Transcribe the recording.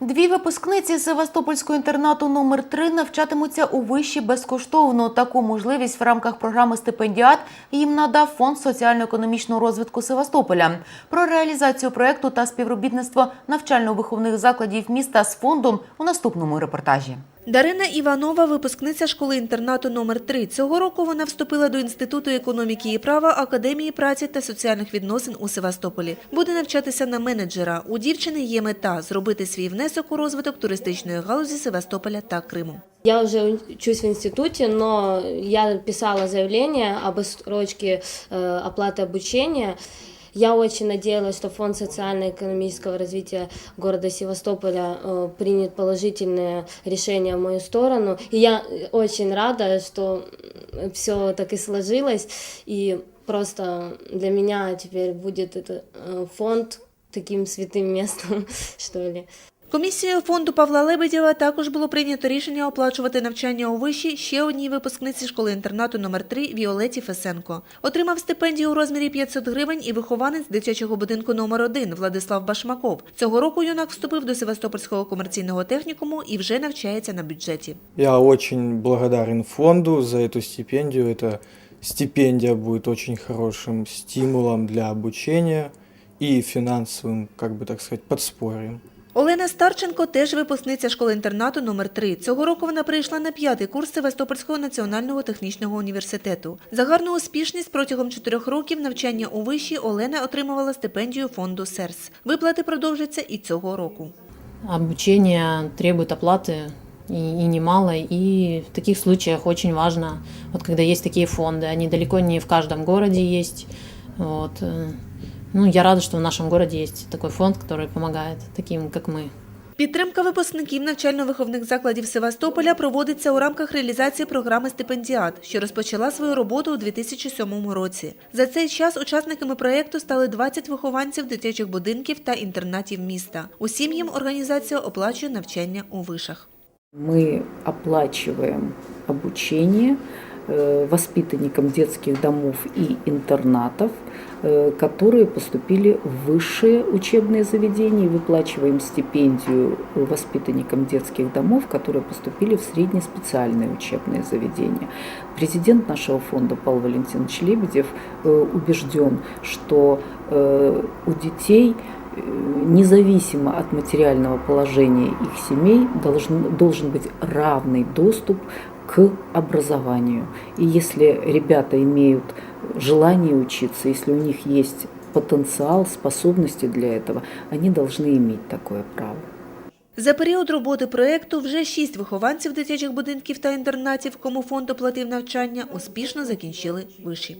Дві випускниці Севастопольського інтернату номер 3 навчатимуться у виші безкоштовно. Таку можливість в рамках програми Стипендіат їм надав фонд соціально-економічного розвитку Севастополя. Про реалізацію проекту та співробітництво навчально-виховних закладів міста з фондом у наступному репортажі. Дарина Іванова – випускниця школи-інтернату номер 3 Цього року вона вступила до Інституту економіки і права Академії праці та соціальних відносин у Севастополі. Буде навчатися на менеджера. У дівчини є мета – зробити свій внесок у розвиток туристичної галузі Севастополя та Криму. Я уже учусь в институте, но я писала заявление об отсрочке э, оплаты обучения. Я очень надеялась, что Фонд социально-экономического развития города Севастополя э, примет положительное решение в мою сторону. И я очень рада, что все так и сложилось. И просто для меня теперь будет этот э, фонд таким святым местом, что ли. Комісією фонду Павла Лебедєва також було прийнято рішення оплачувати навчання у виші ще одній випускниці школи-інтернату номер 3 Віолеті Фесенко. Отримав стипендію у розмірі 500 гривень і вихованець дитячого будинку номер 1 Владислав Башмаков. Цього року юнак вступив до Севастопольського комерційного технікуму і вже навчається на бюджеті. Я очень благодарен фонду за эту стипендию. Эта стипендия будет очень хорошим стимулом для обучения и финансовым, как бы так сказать, подспорьем. Олена Старченко теж випускниця школи-інтернату номер 3 Цього року вона прийшла на п'ятий курс Севастопольського національного технічного університету. За гарну успішність протягом чотирьох років навчання у виші Олена отримувала стипендію фонду СЕРС. Виплати продовжаться і цього року. Обучение требует оплаты и, и немало, и в таких случаях очень важно, вот когда есть такие фонды, они далеко не в каждом городе есть. Вот. э, Ну, я рада, что в нашем городе есть такой фонд, который помогает таким, как мы. Підтримка випускників навчально-виховних закладів Севастополя проводиться у рамках реалізації програми «Стипендіат», що розпочала свою роботу у 2007 році. За цей час учасниками проєкту стали 20 вихованців дитячих будинків та інтернатів міста. Усім їм організація оплачує навчання у вишах. Мы оплачиваем обучение э, воспитанникам детских домов и интернатов, э, которые поступили в высшие учебные заведения, выплачиваем стипендию воспитанникам детских домов, которые поступили в среднеспециальные учебные заведения. Президент нашего фонда Павел Валентинович Лебедев э, убежден, что э, у детей э, независимо от материального положения их семей, должен, должен быть равный доступ к образованию. И если ребята имеют желание учиться, если у них есть потенциал, способности для этого, они должны иметь такое право. За період роботи проєкту вже шість вихованців дитячих будинків та інтернатів, кому фонд оплатив навчання, успішно закінчили виші.